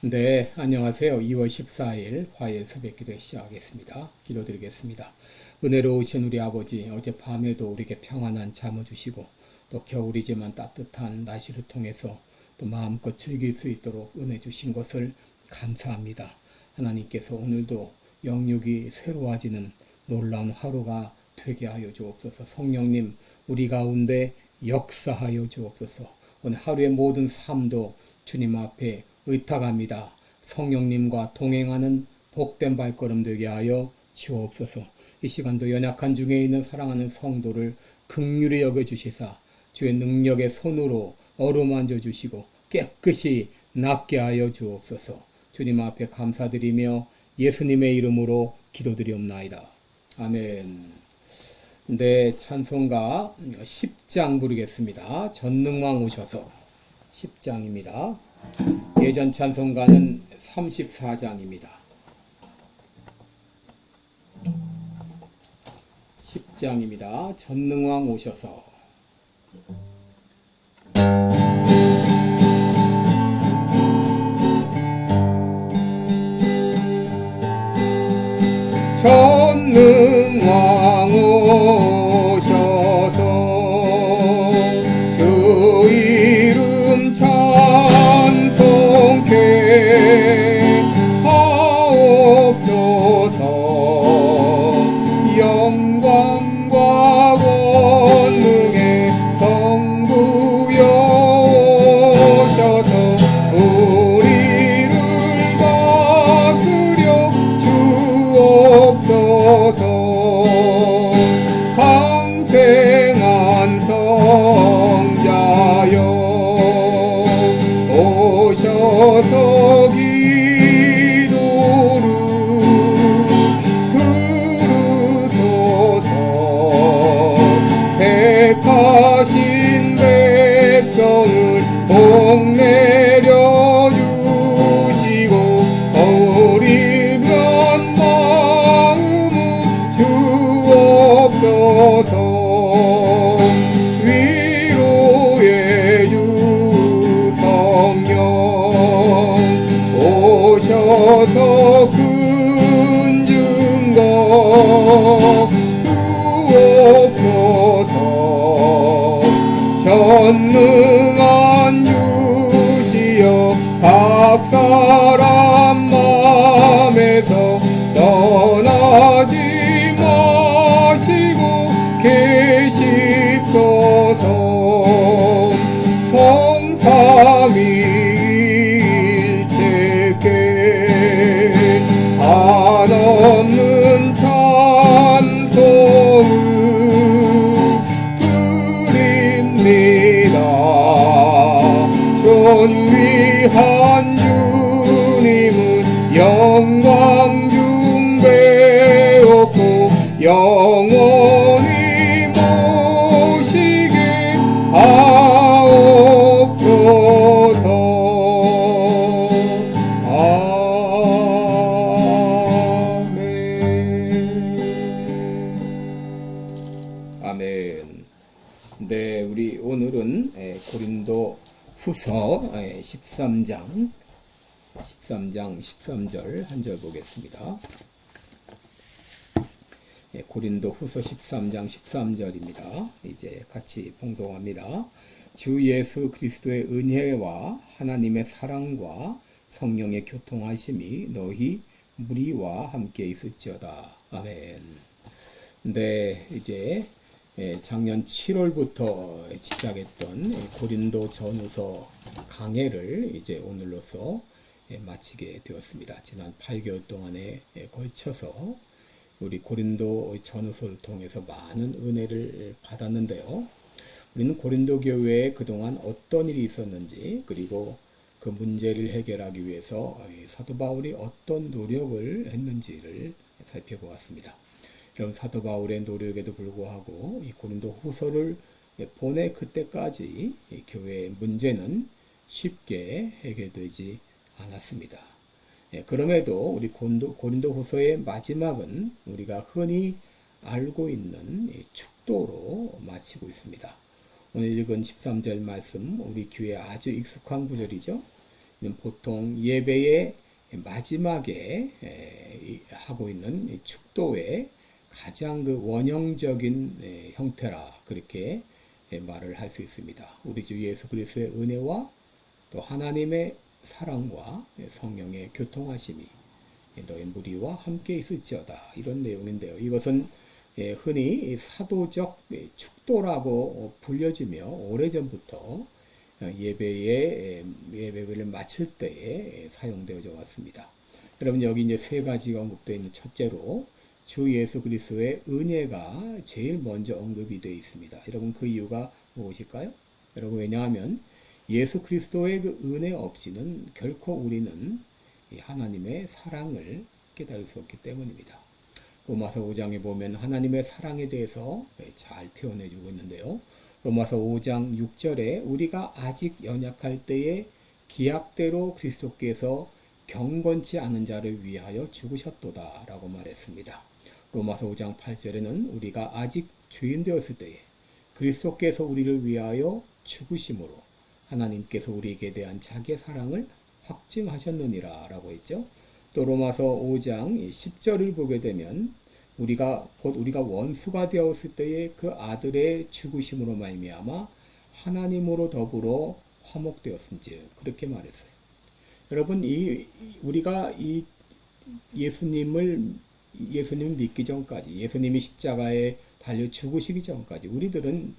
네, 안녕하세요. 2월 14일 화요일 새벽 기도 시작하겠습니다. 기도드리겠습니다. 은혜로우신 우리 아버지, 어젯밤에도 우리에게 평안한 잠을 주시고 또 겨울이지만 따뜻한 날씨를 통해서 또 마음껏 즐길 수 있도록 은혜 주신 것을 감사합니다. 하나님께서 오늘도 영육이 새로워지는 놀라운 하루가 되게 하여 주옵소서. 성령님, 우리 가운데 역사하여 주옵소서. 오늘 하루의 모든 삶도 주님 앞에 의탁합니다. 성령님과 동행하는 복된 발걸음 되게 하여 주옵소서. 이 시간도 연약한 중에 있는 사랑하는 성도를 극률히 여겨 주시사 주의 능력의 손으로 어루만져 주시고 깨끗이 낫게 하여 주옵소서. 주님 앞에 감사드리며 예수님의 이름으로 기도드리옵나이다. 아멘. 네, 찬송가 10장 부르겠습니다. 전능왕 오셔서 10장입니다. 예전 찬송가는 34장입니다. 10장입니다. 전능왕 오셔서 전능왕 전능한 유시여 각 사람 아멘 아멘 네, 우리 오늘은 에, 고린도 후서 13장 13장 13절 한 절 보겠습니다. 예, 고린도 후서 13장 13절입니다. 이제 같이 봉독합니다. 주 예수 그리스도의 은혜와 하나님의 사랑과 성령의 교통하심이 너희 무리와 함께 있을지어다. 아멘. 네, 이제 예, 작년 7월부터 시작했던 고린도 전후서 강해를 이제 오늘로서 예, 마치게 되었습니다. 지난 8개월 동안에 예, 걸쳐서 우리 고린도 전후서를 통해서 많은 은혜를 받았는데요. 우리는 고린도 교회에 그동안 어떤 일이 있었는지 그리고 그 문제를 해결하기 위해서 사도 바울이 어떤 노력을 했는지를 살펴보았습니다. 그럼 사도 바울의 노력에도 불구하고 이 고린도 후서를 보내 그때까지 이 교회의 문제는 쉽게 해결되지 않았습니다. 예, 그럼에도 우리 고린도, 고린도 후서의 마지막은 우리가 흔히 알고 있는 이 축도로 마치고 있습니다. 오늘 읽은 13절 말씀 우리 귀에 아주 익숙한 구절이죠. 보통 예배의 마지막에 하고 있는 이 축도의 가장 그 원형적인 에, 형태라 그렇게 에, 말을 할 수 있습니다. 우리 주 예수 그리스도의 은혜와 또 하나님의 사랑과 성령의 교통하심이 너희 무리와 함께 있을지어다 이런 내용인데요. 이것은 예, 흔히 사도적 예, 축도라고 불려지며 오래전부터 어, 예배에 예배를 마칠 때에 사용되어져 왔습니다. 여러분 여기 이제 세 가지가 언급되어 있는 첫째로 주 예수 그리스도의 은혜가 제일 먼저 언급이 되어 있습니다. 여러분 그 이유가 무엇일까요? 여러분 왜냐하면 예수 그리스도의 그 은혜 없이는 결코 우리는 이 하나님의 사랑을 깨달을 수 없기 때문입니다. 로마서 5장에 보면 하나님의 사랑에 대해서 잘 표현해 주고 있는데요. 로마서 5장 6절에 우리가 아직 연약할 때에 기약대로 그리스도께서 경건치 않은 자를 위하여 죽으셨도다라고 말했습니다. 로마서 5장 8절에는 우리가 아직 죄인 되었을 때에 그리스도께서 우리를 위하여 죽으심으로 하나님께서 우리에게 대한 자기의 사랑을 확증하셨느니라 라고 했죠. 또 로마서 5장 10절을 보게 되면 우리가 곧 우리가 원수가 되었을 때에 그 아들의 죽으심으로 말미암아 하나님으로 더불어 화목되었은즉 그렇게 말했어요. 여러분 이 우리가 이 예수님을 예수님 믿기 전까지 예수님이 십자가에 달려 죽으시기 전까지 우리들은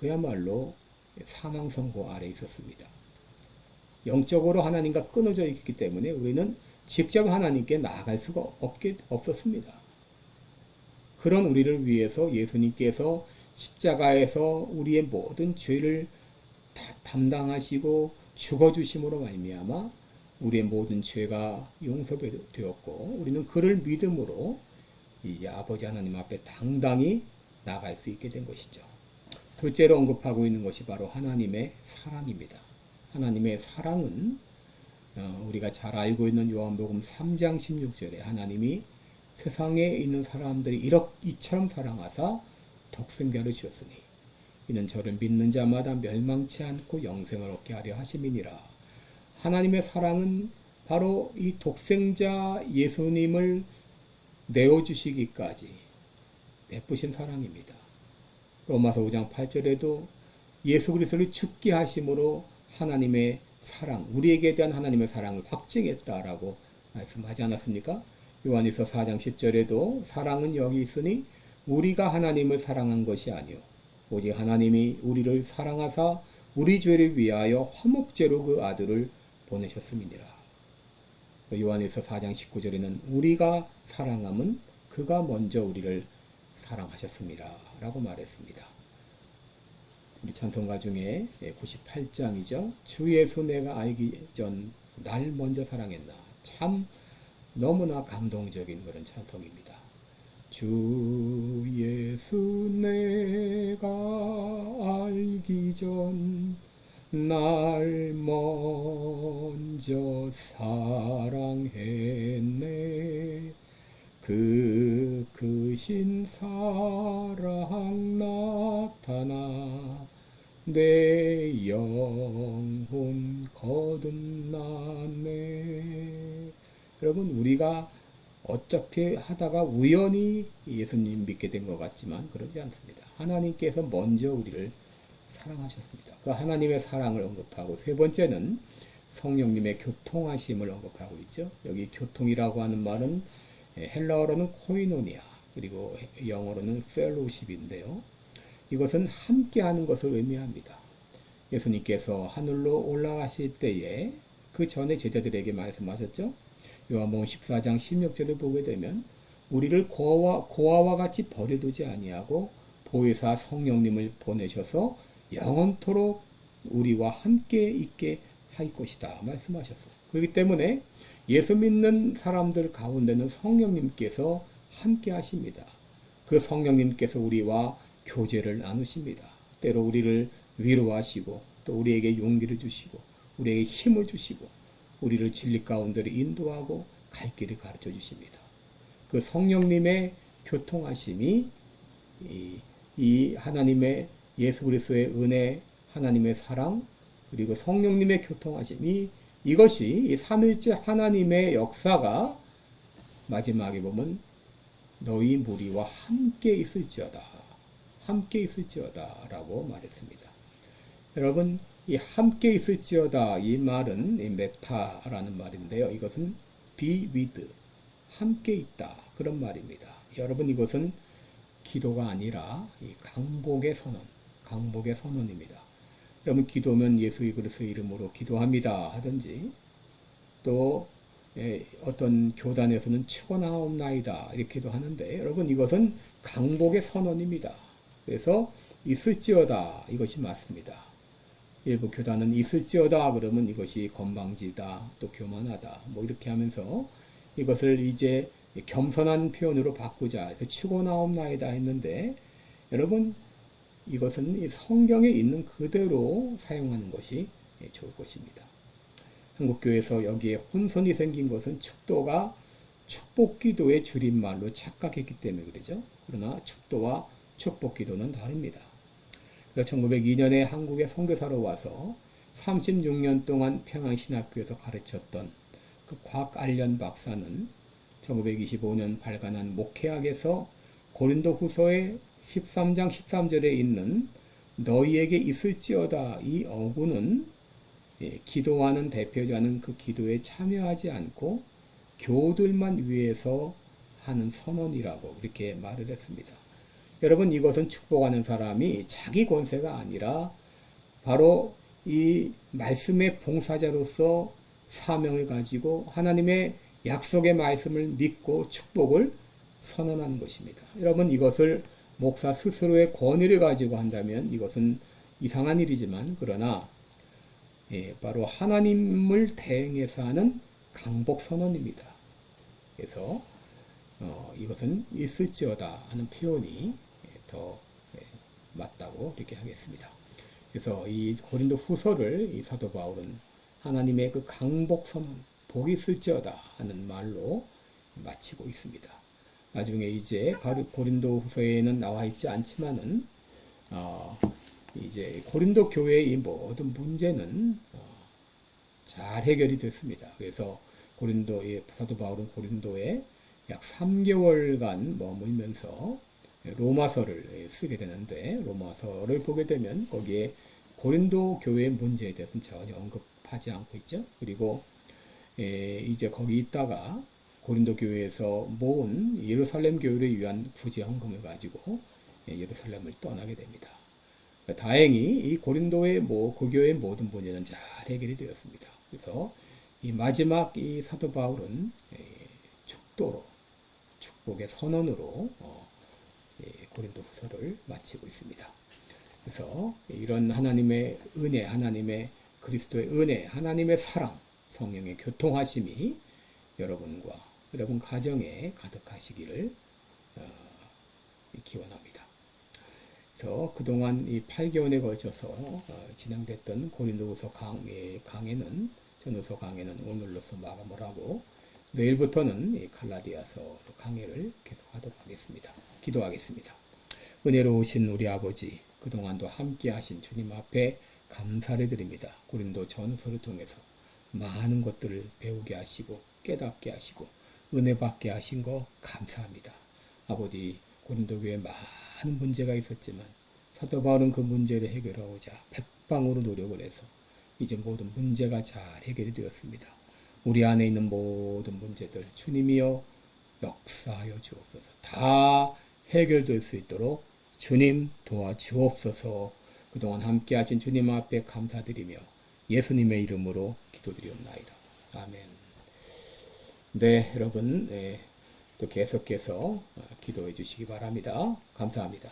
그야말로 사망 선고 아래 있었습니다. 영적으로 하나님과 끊어져 있기 때문에 우리는 직접 하나님께 나아갈 수가 없게 없었습니다. 그런 우리를 위해서 예수님께서 십자가에서 우리의 모든 죄를 다 담당하시고 죽어 주심으로 말미암아 우리의 모든 죄가 용서되었고 우리는 그를 믿음으로 이 아버지 하나님 앞에 당당히 나갈 수 있게 된 것이죠. 둘째로 언급하고 있는 것이 바로 하나님의 사랑입니다. 하나님의 사랑은 어, 우리가 잘 알고 있는 요한복음 3장 16절에 하나님이 세상에 있는 사람들이 이렇 이처럼 사랑하사 독생자를 주었으니 이는 저를 믿는 자마다 멸망치 않고 영생을 얻게 하려 하심이니라. 하나님의 사랑은 바로 이 독생자 예수님을 내어 주시기까지 베푸신 사랑입니다. 로마서 5장 8절에도 예수 그리스도를 죽게 하심으로 하나님의 사랑, 우리에게 대한 하나님의 사랑을 확증했다라고 말씀하지 않았습니까? 요한일서 4장 10절에도 사랑은 여기 있으니 우리가 하나님을 사랑한 것이 아니요 오직 하나님이 우리를 사랑하사 우리 죄를 위하여 화목제로 그 아들을 보내셨음이니라. 요한일서 4장 19절에는 우리가 사랑함은 그가 먼저 우리를 사랑하셨습니다. 라고 말했습니다. 우리 찬송가 중에 98장이죠. 주 예수 내가 알기 전 날 먼저 사랑했나. 참 너무나 감동적인 그런 찬송입니다. 주 예수 내가 알기 전 날 먼저 사랑했네. 그 크신 사랑 나타나 내 영혼 거듭나네. 여러분 우리가 어떻게 하다가 우연히 예수님 믿게 된 것 같지만 그러지 않습니다. 하나님께서 먼저 우리를 사랑하셨습니다. 그 하나님의 사랑을 언급하고 세 번째는 성령님의 교통하심을 언급하고 있죠. 여기 교통이라고 하는 말은 헬라어로는 코이노니아 그리고 영어로는 펠로십인데요. 이것은 함께하는 것을 의미합니다. 예수님께서 하늘로 올라가실 때에 그 전에 제자들에게 말씀하셨죠. 요한복음 14장 16절을 보게 되면 우리를 고아와, 고아와 같이 버려두지 아니하고 보혜사 성령님을 보내셔서 영원토록 우리와 함께 있게 할 것이다 말씀하셨어요. 그렇기 때문에 예수 믿는 사람들 가운데는 성령님께서 함께 하십니다. 그 성령님께서 우리와 교제를 나누십니다. 때로 우리를 위로하시고 또 우리에게 용기를 주시고 우리에게 힘을 주시고 우리를 진리 가운데로 인도하고 갈 길을 가르쳐 주십니다. 그 성령님의 교통하심이 이, 이 하나님의 예수 그리스도의 은혜, 하나님의 사랑, 그리고 성령님의 교통하심이 이것이 이 삼일째 하나님의 역사가 마지막에 보면 너희 무리와 함께 있을지어다. 함께 있을지어다. 라고 말했습니다. 여러분, 이 함께 있을지어다. 이 말은 이 메타라는 말인데요. 이것은 be with. 함께 있다. 그런 말입니다. 여러분, 이것은 기도가 아니라 이 강복의 선언. 강복의 선언입니다. 여러분, 기도면 예수 그리스도의 이름으로 기도합니다. 하든지 또 예, 어떤 교단에서는 축원하옵나이다 이렇게도 하는데 여러분 이것은 강복의 선언입니다. 그래서 있을지어다 이것이 맞습니다. 일부 교단은 있을지어다 그러면 이것이 건방지다 또 교만하다 뭐 이렇게 하면서 이것을 이제 겸손한 표현으로 바꾸자 해서 축원하옵나이다 했는데 여러분 이것은 성경에 있는 그대로 사용하는 것이 좋을 것입니다. 한국교회에서 여기에 혼선이 생긴 것은 축도가 축복기도의 줄임말로 착각했기 때문에 그러죠. 그러나 축도와 축복기도는 다릅니다. 그래서 1902년에 한국에 선교사로 와서 36년 동안 평양신학교에서 가르쳤던 그 곽알련 박사는 1925년 발간한 목회학에서 고린도 후서의 13장 13절에 있는 너희에게 있을지어다 이 어구는 예, 기도하는 대표자는 그 기도에 참여하지 않고 교들만 위해서 하는 선언이라고 이렇게 말을 했습니다. 여러분 이것은 축복하는 사람이 자기 권세가 아니라 바로 이 말씀의 봉사자로서 사명을 가지고 하나님의 약속의 말씀을 믿고 축복을 선언하는 것입니다. 여러분 이것을 목사 스스로의 권위를 가지고 한다면 이것은 이상한 일이지만 그러나 예, 바로 하나님을 대행해서 하는 강복 선언입니다. 그래서 어, 이것은 있을지어다 하는 표현이 예, 더 예, 맞다고 이렇게 하겠습니다. 그래서 이 고린도 후서를 이 사도 바울은 하나님의 그 강복 선언, 복이 있을지어다 하는 말로 마치고 있습니다. 나중에 이제 고린도 후서에는 나와 있지 않지만은 어, 이제 고린도 교회의 이 모든 문제는 어, 잘 해결이 됐습니다. 그래서 고린도의 사도 바울은 고린도에 약 3개월간 머물면서 로마서를 쓰게 되는데 로마서를 보게 되면 거기에 고린도 교회의 문제에 대해서는 전혀 언급하지 않고 있죠. 그리고 이제 거기 있다가 고린도 교회에서 모은 예루살렘 교회를 위한 부재 헌금을 가지고 예루살렘을 떠나게 됩니다. 다행히 이 고린도의 뭐 고교의 모든 문제는 잘 해결이 되었습니다. 그래서 이 마지막 이 사도 바울은 축도로 축복의 선언으로 어, 고린도 후서를 마치고 있습니다. 그래서 이런 하나님의 은혜, 하나님의 그리스도의 은혜, 하나님의 사랑, 성령의 교통하심이 여러분과 여러분 가정에 가득하시기를 어, 기원합니다. 그래서 그동안 이 8개월에 걸쳐서 어, 진행됐던 고린도후서 강의, 강의는 전후서 강의는 오늘로서 마감을 하고 내일부터는 이 갈라디아서 강의를 계속하도록 하겠습니다. 기도하겠습니다. 은혜로우신 우리 아버지 그동안도 함께 하신 주님 앞에 감사를 드립니다. 고린도 전후서를 통해서 많은 것들을 배우게 하시고 깨닫게 하시고 은혜 받게 하신 거 감사합니다. 아버지 고린도 교회 많은 문제가 있었지만 사도 바울은 그 문제를 해결하고자 백방으로 노력을 해서 이제 모든 문제가 잘 해결이 되었습니다. 우리 안에 있는 모든 문제들 주님이여 역사하여 주옵소서. 다 해결될 수 있도록 주님 도와주옵소서. 그동안 함께 하신 주님 앞에 감사드리며 예수님의 이름으로 기도드리옵나이다. 아멘. 네, 여러분. 네. 또 계속해서 기도해 주시기 바랍니다. 감사합니다.